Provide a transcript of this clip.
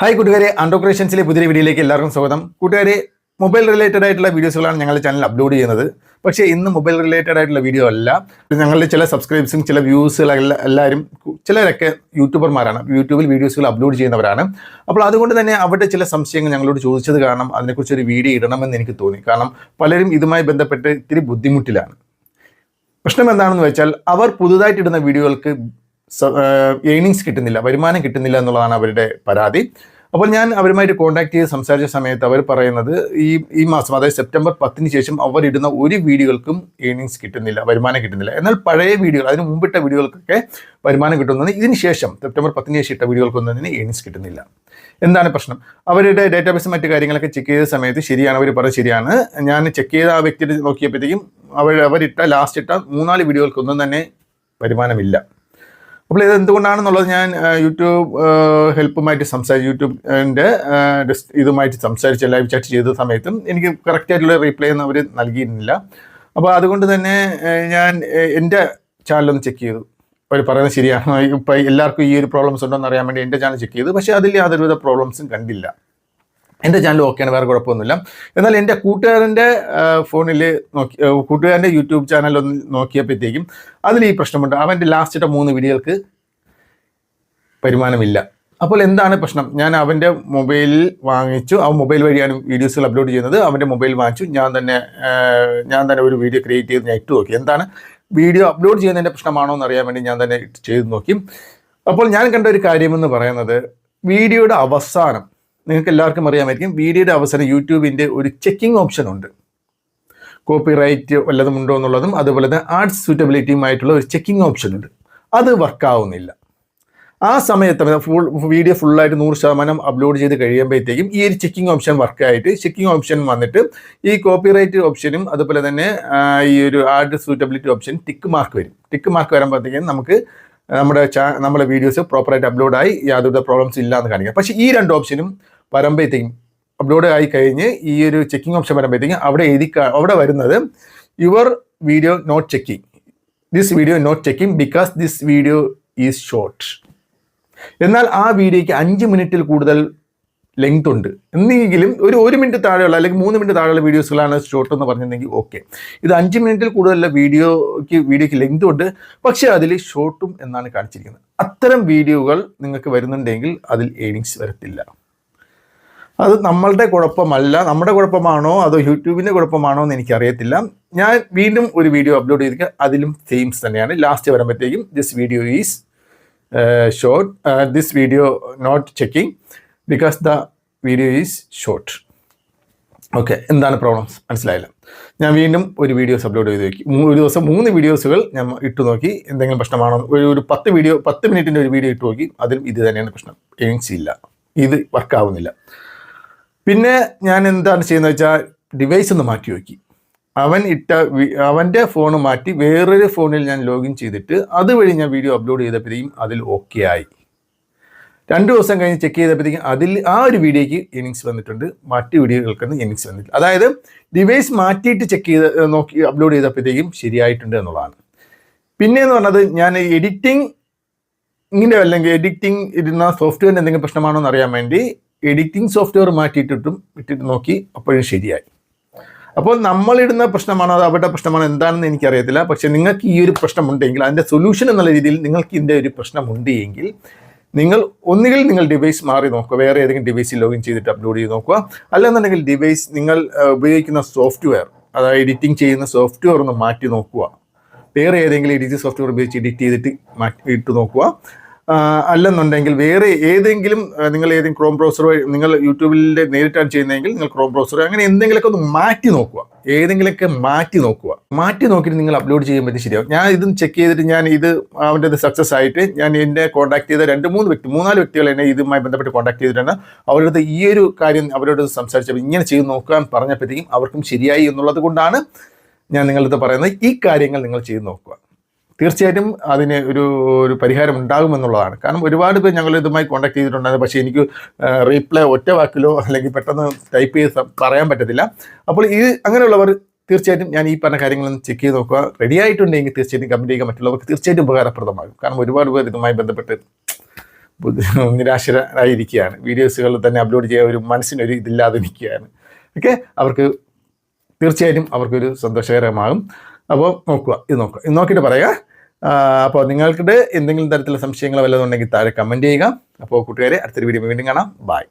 Hi കൂട്ടുകാരെ. ആൻഡ്രോക്രേഷൻസിലെ പുതിയ വീഡിയോയിലേക്ക് എല്ലാവർക്കും സ്വാഗതം. കൂട്ടുകാരെ മൊബൈൽ റിലേറ്റഡ് ആയിട്ടുള്ള വീഡിയോസുകളാണ് ഞങ്ങളുടെ ചാനൽ അപ്ലോഡ് ചെയ്യുന്നത്. പക്ഷേ ഇന്ന് മൊബൈൽ റിലേറ്റഡ് ആയിട്ടുള്ള വീഡിയോ അല്ല. ഞങ്ങളുടെ ചില സബ്സ്ക്രൈബ്സും ചില വ്യൂസുകളെല്ലാം എല്ലാവരും ചിലരൊക്കെ യൂട്യൂബർമാരാണ് യൂട്യൂബിൽ വീഡിയോസുകൾ അപ്ലോഡ് ചെയ്യുന്നവരാണ്. അപ്പോൾ അതുകൊണ്ട് തന്നെ അവരുടെ ചില സംശയങ്ങൾ ഞങ്ങളോട് ചോദിച്ചത് കാരണം അതിനെക്കുറിച്ച് ഒരു വീഡിയോ ഇടണമെന്ന് എനിക്ക് തോന്നി. കാരണം പലരും ഇതുമായി ബന്ധപ്പെട്ട് ഇത്തിരി ബുദ്ധിമുട്ടിലാണ്. പ്രശ്നം എന്താണെന്ന് വെച്ചാൽ അവർ പുതുതായിട്ട് ഇടുന്ന വീഡിയോകൾക്ക് ഏണിങ്സ് കിട്ടുന്നില്ല വരുമാനം കിട്ടുന്നില്ല എന്നുള്ളതാണ് അവരുടെ പരാതി. അപ്പോൾ ഞാൻ അവരുമായിട്ട് കോൺടാക്ട് ചെയ്ത് സംസാരിച്ച സമയത്ത് അവർ പറയുന്നത് ഈ ഈ മാസം അതായത് സെപ്റ്റംബർ പത്തിന് ശേഷം അവരിടുന്ന ഒരു വീഡിയോകൾക്കും ഏണിങ്സ് കിട്ടുന്നില്ല വരുമാനം കിട്ടുന്നില്ല. എന്നാൽ പഴയ വീഡിയോകൾ അതിന് മുമ്പിട്ട വീഡിയോകൾക്കൊക്കെ വരുമാനം കിട്ടുന്നതിന് ഇതിന് ശേഷം സെപ്റ്റംബർ പത്തിന് ശേഷം ഇട്ട വീഡിയോകൾക്കൊന്നും തന്നെ ഏണിങ്സ് കിട്ടുന്നില്ല. എന്താണ് പ്രശ്നം? അവരുടെ ഡേറ്റാബേസും മറ്റു കാര്യങ്ങളൊക്കെ ചെക്ക് ചെയ്ത സമയത്ത് ശരിയാണ് അവർ പറഞ്ഞത് ശരിയാണ്. ഞാൻ ചെക്ക് ചെയ്ത ആ വ്യക്തി നോക്കിയപ്പോഴത്തേക്കും അവർ അവരിട്ട ലാസ്റ്റ് ഇട്ട മൂന്നാൽ വീഡിയോകൾക്കൊന്നും തന്നെ വരുമാനമില്ല. അപ്പോൾ ഇത് എന്തുകൊണ്ടാണെന്നുള്ളത് ഞാൻ യൂട്യൂബ് ഹെൽപ്പുമായിട്ട് സംസാരിച്ച് യൂട്യൂബിന്റെ ഇതുമായിട്ട് സംസാരിച്ച് ലൈവ് ചാറ്റ് ചെയ്ത സമയത്തും എനിക്ക് കറക്റ്റായിട്ടുള്ള റീപ്ലൈ ഒന്നും അവർ നൽകിയിരുന്നില്ല. അപ്പോൾ അതുകൊണ്ട് തന്നെ ഞാൻ എന്റെ ചാനലൊന്ന് ചെക്ക് ചെയ്തു. അവർ പറയുന്നത് ശരിയാണ്. ഇപ്പം എല്ലാവർക്കും ഈ ഒരു പ്രോബ്ലംസ് ഉണ്ടോ എന്ന് അറിയാൻ വേണ്ടി എന്റെ ചാനൽ ചെക്ക് ചെയ്തു. പക്ഷേ അതിൽ യാതൊരുവിധ പ്രോബ്ലംസും കണ്ടില്ല. എന്റെ ചാനൽ ഓക്കെയാണ് വേറെ കുഴപ്പമൊന്നുമില്ല. എന്നാൽ എന്റെ കൂട്ടുകാരന്റെ ഫോണിൽ നോക്കി കൂട്ടുകാരന്റെ യൂട്യൂബ് ചാനൽ ഒന്ന് നോക്കിയപ്പോഴത്തേക്കും അതിൽ ഈ പ്രശ്നമുണ്ട്. അവന്റെ ലാസ്റ്റ് മൂന്ന് വീഡിയോകൾക്ക് വരുമാനമില്ല അപ്പോൾ എന്താണ് പ്രശ്നം? ഞാൻ അവന്റെ മൊബൈലിൽ വാങ്ങിച്ചു. ആ മൊബൈൽ വഴിയാണ് വീഡിയോസുകൾ അപ്ലോഡ് ചെയ്യുന്നത്. അവന്റെ മൊബൈൽ വാങ്ങിച്ചു. ഞാൻ തന്നെ ഞാൻ തന്നെ ഒരു വീഡിയോ ക്രിയേറ്റ് ചെയ്ത് ഞാൻ ഇട്ട് നോക്കി. എന്താണ്? വീഡിയോ അപ്ലോഡ് ചെയ്യുന്നതിന്റെ പ്രശ്നമാണോ എന്ന് അറിയാൻ വേണ്ടി ഞാൻ തന്നെ ചെയ്ത് നോക്കി. അപ്പോൾ ഞാൻ കണ്ട ഒരു കാര്യമെന്ന് പറയുന്നത് വീഡിയോയുടെ അവസാനം നിങ്ങൾക്ക് എല്ലാവർക്കും അറിയാമായിരിക്കും. വീഡിയോയുടെ അവസരം യൂട്യൂബിന്റെ ഒരു ചെക്കിംഗ് ഓപ്ഷൻ ഉണ്ട്. കോപ്പി റൈറ്റ് വല്ലതും ഉണ്ടോ എന്നുള്ളതും അതുപോലെ തന്നെ ആർട്സ് സൂറ്റബിലിറ്റിയുമായിട്ടുള്ള ഒരു ചെക്കിംഗ് ഓപ്ഷൻ ഉണ്ട്. അത് വർക്കാവുന്നില്ല ആ സമയത്ത് ഫുൾ വീഡിയോ ഫുള്ളായിട്ട് നൂറ് ശതമാനം അപ്ലോഡ് ചെയ്ത് കഴിയുമ്പോഴത്തേക്കും ഈ ഒരു ചെക്കിംഗ് ഓപ്ഷൻ വർക്കായിട്ട് ചെക്കിംഗ് ഓപ്ഷൻ വന്നിട്ട് ഈ കോപ്പിറൈറ്റ് ഓപ്ഷനും അതുപോലെ തന്നെ ഈ ഒരു ad suitability option tick mark വരും. ടിക്ക് മാർക്ക് വരുമ്പോഴത്തേക്കും നമുക്ക് നമ്മുടെ നമ്മുടെ വീഡിയോസ് പ്രോപ്പറായിട്ട് അപ്ലോഡായി യാതൊരു പ്രോബ്ലംസ് ഇല്ല എന്ന് കാണിക്കാം. പക്ഷേ ഈ രണ്ട് ഓപ്ഷനും വരുമ്പോഴത്തേക്കും അപ്ലോഡ് ആയി കഴിഞ്ഞ് ഈ ഒരു ചെക്കിംഗ് ഓപ്ഷൻ വരുമ്പോഴത്തേക്കും അവിടെ എഴുതി അവിടെ വരുന്നത് your video not checking this video not checking because this video is short എന്നാൽ ആ വീഡിയോയ്ക്ക് അഞ്ച് മിനിറ്റിൽ കൂടുതൽ ലെങ്ത് ഉണ്ട്. എന്നെങ്കിലും ഒരു ഒരു മിനിറ്റ് താഴെയുള്ള അല്ലെങ്കിൽ മൂന്ന് മിനിറ്റ് താഴെയുള്ള വീഡിയോസുകളാണ് ഷോർട്ട് എന്ന് പറഞ്ഞിട്ടുണ്ടെങ്കിൽ ഓക്കെ ഇത് അഞ്ച് മിനിറ്റിൽ കൂടുതലുള്ള വീഡിയോയ്ക്ക് വീഡിയോയ്ക്ക് ലെങ്ത് ഉണ്ട്. പക്ഷേ അതിൽ ഷോർട്ടും എന്നാണ് കാണിച്ചിരിക്കുന്നത്. അത്തരം വീഡിയോകൾ നിങ്ങൾക്ക് വരുന്നുണ്ടെങ്കിൽ അതിൽ ഏണിങ്സ് വരത്തില്ല. അത് നമ്മളുടെ കുഴപ്പമല്ല. നമ്മുടെ കുഴപ്പമാണോ? അതോ യൂട്യൂബിന്റെ കുഴപ്പമാണോ എന്ന് എനിക്കറിയത്തില്ല. ഞാൻ വീണ്ടും ഒരു വീഡിയോ അപ്ലോഡ് ചെയ്തിരിക്കുക അതിലും സെയിംസ് തന്നെയാണ്. ലാസ്റ്റ് വരുമ്പോഴത്തേക്കും this video is short this video not checking because the video is short okay എന്താണ് പ്രോബ്ലംസ് മനസ്സിലായില്ല. ഞാൻ വീണ്ടും ഒരു വീഡിയോസ് അപ്ലോഡ് ചെയ്ത് നോക്കി ഒരു ദിവസം മൂന്ന് വീഡിയോസുകൾ ഞാൻ ഇട്ടു നോക്കി. എന്തെങ്കിലും പ്രശ്നമാണോ? ഒരു ഒരു പത്ത് വീഡിയോ പത്ത് മിനിറ്റിന്റെ ഒരു വീഡിയോ ഇട്ട് നോക്കി. അതിലും ഇത് തന്നെയാണ് പ്രശ്നം. ഏണിങ്സ് ഇല്ല. ഇത് വർക്കാവുന്നില്ല പിന്നെ ഞാൻ എന്താണ് ചെയ്യുന്നത് വെച്ചാൽ ഡിവൈസ് ഒന്ന് മാറ്റി നോക്കി അവൻ ഇട്ട അവന്റെ ഫോൺ മാറ്റി വേറൊരു ഫോണിൽ ഞാൻ ലോഗിൻ ചെയ്തിട്ട് അതുവഴി ഞാൻ വീഡിയോ അപ്ലോഡ് ചെയ്തപ്പോഴത്തേക്കും അതിൽ ഓക്കെ ആയി. രണ്ട് ദിവസം കഴിഞ്ഞ് ചെക്ക് ചെയ്തപ്പോഴത്തേക്കും അതിൽ ആ ഒരു വീഡിയോയ്ക്ക് എനിങ്സ് വന്നിട്ടുണ്ട്. മറ്റ് വീഡിയോകൾക്കൊന്നും എനിങ്സ് വന്നിട്ടില്ല. അതായത് ഡിവൈസ് മാറ്റിയിട്ട് ചെക്ക് ചെയ്ത് നോക്കി അപ്ലോഡ് ചെയ്തപ്പോഴത്തേക്കും ശരിയായിട്ടുണ്ട് എന്നുള്ളതാണ്. പിന്നെ എന്ന് പറഞ്ഞത് ഞാൻ എഡിറ്റിംഗ് ഇങ്ങനെ അല്ലെങ്കിൽ എഡിറ്റിംഗ് ഇരുന്ന സോഫ്റ്റ്വെയറിന് എന്തെങ്കിലും പ്രശ്നമാണോ എന്ന് അറിയാൻ വേണ്ടി എഡിറ്റിംഗ് സോഫ്റ്റ്വെയർ മാറ്റിയിട്ടിട്ടും ഇട്ടിട്ട് നോക്കി അപ്പോഴും ശരിയായി. അപ്പോൾ നമ്മളിടുന്ന പ്രശ്നമാണോ അത് അവരുടെ പ്രശ്നമാണോ എന്താണെന്ന് എനിക്കറിയത്തില്ല. പക്ഷെ നിങ്ങൾക്ക് ഈ ഒരു പ്രശ്നമുണ്ടെങ്കിൽ അതിന്റെ സൊല്യൂഷൻ എന്നുള്ള രീതിയിൽ നിങ്ങൾക്ക് ഇതിന്റെ ഒരു പ്രശ്നമുണ്ട് എങ്കിൽ നിങ്ങൾ ഒന്നുകിൽ നിങ്ങൾ ഡിവൈസ് മാറി നോക്കുക വേറെ ഏതെങ്കിലും ഡിവൈസിൽ ലോഗിൻ ചെയ്തിട്ട് അപ്ലോഡ് ചെയ്ത് നോക്കുക. അല്ലെന്നുണ്ടെങ്കിൽ ഡിവൈസ് നിങ്ങൾ ഉപയോഗിക്കുന്ന സോഫ്റ്റ്വെയർ അതായത് എഡിറ്റിംഗ് ചെയ്യുന്ന സോഫ്റ്റ്വെയർ ഒന്ന് മാറ്റി നോക്കുക. വേറെ ഏതെങ്കിലും എഡിറ്റിംഗ് സോഫ്റ്റ്വെയർ ഉപയോഗിച്ച് എഡിറ്റ് ചെയ്തിട്ട് മാറ്റി ഇട്ട് നോക്കുക. അല്ലെന്നുണ്ടെങ്കിൽ വേറെ ഏതെങ്കിലും നിങ്ങൾ ഏതെങ്കിലും ക്രോം ബ്രൗസർ വഴി നിങ്ങൾ യൂട്യൂബിലെ നേരിട്ടാണ് ചെയ്യുന്നതെങ്കിൽ നിങ്ങൾ ക്രോം ബ്രൗസർ അങ്ങനെ എന്തെങ്കിലുമൊക്കെ ഒന്ന് മാറ്റി നോക്കുക. ഏതെങ്കിലുമൊക്കെ മാറ്റി നോക്കുക. മാറ്റി നോക്കിയിട്ട് നിങ്ങൾ അപ്ലോഡ് ചെയ്യാൻ ചെയ്യുമ്പോഴത്തേക്ക് ശരിയാവും. ഞാൻ ഇതും ചെക്ക് ചെയ്തിട്ട് ഞാൻ ഇത് അവന്റെ സക്സസ് ആയിട്ട് ഞാൻ എന്നെ കോൺടാക്ട് ചെയ്ത രണ്ട് മൂന്ന് വ്യക്തി മൂന്നാൽ വ്യക്തികൾ എന്നെ ഇതുമായി ബന്ധപ്പെട്ട് കോൺടാക്ട് ചെയ്തിട്ടാണ് അവരുടെ ഈ ഒരു കാര്യം അവരോട് സംസാരിച്ചപ്പോൾ ഇങ്ങനെ ചെയ്ത് നോക്കാൻ പറഞ്ഞപ്പോഴത്തേക്കും അവർക്കും ശരിയായി എന്നുള്ളത് കൊണ്ടാണ് ഞാൻ നിങ്ങളുടെ അടുത്ത് പറയുന്നത്. ഈ കാര്യങ്ങൾ നിങ്ങൾ ചെയ്ത് നോക്കുക. തീർച്ചയായിട്ടും അതിന് ഒരു ഒരു പരിഹാരം ഉണ്ടാകുമെന്നുള്ളതാണ്. കാരണം ഒരുപാട് പേർ ഞങ്ങൾ ഇതുമായി കോൺടാക്ട് ചെയ്തിട്ടുണ്ടായിരുന്നു. പക്ഷേ എനിക്ക് റീപ്ലൈ ഒറ്റ വാക്കിലോ അല്ലെങ്കിൽ പെട്ടെന്ന് ടൈപ്പ് ചെയ്ത് പറയാൻ പറ്റത്തില്ല. അപ്പോൾ ഈ അങ്ങനെയുള്ളവർ തീർച്ചയായിട്ടും ഞാൻ ഈ പറഞ്ഞ കാര്യങ്ങളൊന്ന് ചെക്ക് ചെയ്ത് നോക്കുക. റെഡി ആയിട്ടുണ്ടെങ്കിൽ തീർച്ചയായിട്ടും കമന്റ് ചെയ്യുക. മറ്റുള്ളവർക്ക് തീർച്ചയായിട്ടും ഉപകാരപ്രദമാകും. കാരണം ഒരുപാട് പേർ ഇതുമായി ബന്ധപ്പെട്ട് നിരാശരായിരിക്കുകയാണ്. വീഡിയോസുകൾ തന്നെ അപ്ലോഡ് ചെയ്യാൻ ഒരു മനസ്സിനൊരു ഇതില്ലാതെ നിൽക്കുകയാണ്. ഓക്കെ അവർക്ക് തീർച്ചയായിട്ടും അവർക്കൊരു സന്തോഷകരമാകും. അപ്പോൾ നോക്കുക ഇത് നോക്കുക. ഇത് നോക്കിയിട്ട് പറയുക. അപ്പോൾ നിങ്ങൾക്ക് എന്തെങ്കിലും തരത്തിലുള്ള സംശയങ്ങൾ വല്ലതും ഉണ്ടെങ്കിൽ താഴെ കമന്റ് ചെയ്യുക. അപ്പോൾ കൂട്ടുകാരെ അടുത്തൊരു വീഡിയോ വീണ്ടും കാണാം. ബൈ